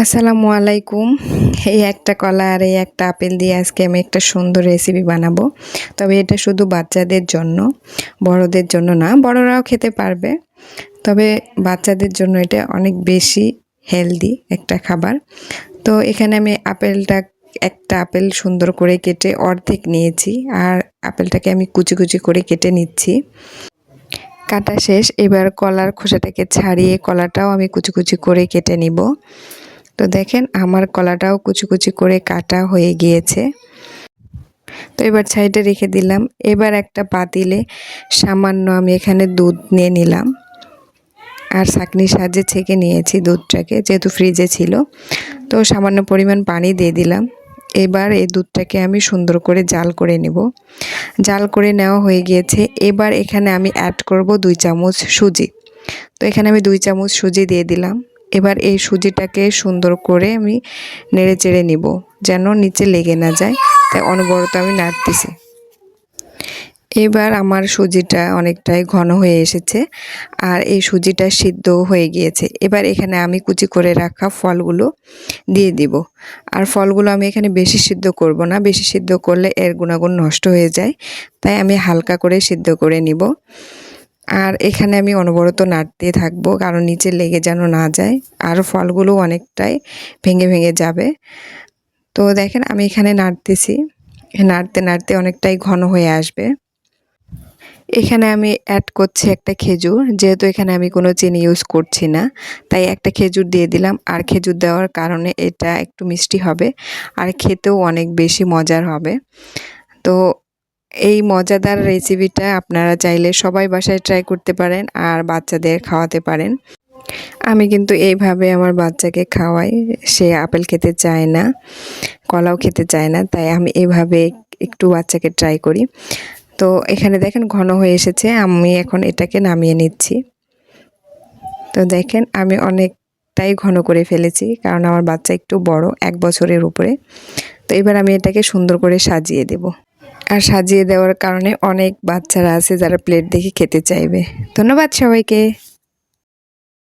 আসসালামু আলাইকুম। এই একটা কলা আর এই একটা আপেল দিয়ে আজকে আমি একটা সুন্দর রেসিপি বানাবো। তবে এটা শুধু বাচ্চাদের জন্য, বড়দের জন্য না, বড়রাও খেতে পারবে। তবে বাচ্চাদের জন্য এটা অনেক বেশি হেলদি একটা খাবার। তো এখানে আমি আপেলটা, একটা আপেল সুন্দর করে কেটে অর্ধেক নিয়েছি আর আপেলটাকে আমি কুচি কুচি করে কেটে নিচ্ছি। কাটা শেষ, এবার কলার খোসাটাকে ছাড়িয়ে কলাটাও আমি কুচি কুচি করে কেটে নিব। তো দেখেন আমার কলাটাও কুচি কুচি করে কাটা হয়ে গিয়েছে। তো এবার সাইডে রেখে দিলাম। এবার একটা পাতিলে সামান্য আমি এখানে দুধ নিয়ে নিলাম। আর ছাকনি সাহায্যে ছেঁকে নিয়েছি দুধটাকে, যেহেতু ফ্রিজে ছিল। তো সামান্য পরিমাণ পানি দিয়ে দিলাম। এবার এই দুধটাকে আমি সুন্দর করে জাল করে নেব। জাল করে নেওয়া হয়ে গিয়েছে। এবার এখানে আমি অ্যাড করব দুই চামচ সুজি। তো এখানে আমি দুই চামচ সুজি দিয়ে দিলাম। এবার এই সুজিটাকে সুন্দর করে আমি নেড়ে চেড়ে নিব, যেন নিচে লেগে না যায়। তাই অনবরত আমি নাড়তেছি। এবার আমার সুজিটা অনেকটাই ঘন হয়ে এসেছে আর এই সুজিটা সিদ্ধ হয়ে গিয়েছে। এবার এখানে আমি কুচি করে রাখা ফলগুলো দিয়ে দিব। আর ফলগুলো আমি এখানে বেশি সিদ্ধ করব না, বেশি সিদ্ধ করলে এর গুণাগুণ নষ্ট হয়ে যায়। তাই আমি হালকা করে সিদ্ধ করে নিব। আর এখানে আমি অনবরত নাড়তে থাকব, কারণ নিচে লেগে যেন না যায়। আর ফলগুলো অনেকটাই ভেঙে ভেঙে যাবে। তো দেখেন, আমি এখানে নাড়তেছি নাড়তে নাড়তে অনেকটাই ঘন হয়ে আসবে। এখানে আমি অ্যাড করছি একটা খেজুর। যেহেতু এখানে আমি কোনো চিনি ইউজ করছি না, তাই একটা খেজুর দিয়ে দিলাম। আর খেজুর দেওয়ার কারণে এটা একটু মিষ্টি হবে। আর খেতেও অনেক বেশি মজার হবে। তো এই মজাদার রেসিপিটা আপনারা চাইলে সবাই বাসায় ট্রাই করতে পারেন আর বাচ্চাদের খাওয়াতে পারেন। আমি কিন্তু এইভাবে আমার বাচ্চাকে খাওয়াই। সে আপেল খেতে চায় না, কলাও খেতে চায় না, তাই আমি এভাবে একটু বাচ্চাকে ট্রাই করি। তো এখানে দেখেন ঘন হয়ে এসেছে, আমি এখন এটাকে নামিয়ে নিচ্ছি। তো দেখেন আমি অনেকটাই ঘন করে ফেলেছি, কারণ আমার বাচ্চা একটু বড়, এক বছরের উপরে। তো এবার আমি এটাকে সুন্দর করে সাজিয়ে দেবো। আর সাজিয়ে দেওয়ার কারণে অনেক বাচ্চারা আছে যারা প্লেট দেখে খেতে চাইবে। ধন্যবাদ সবাইকে।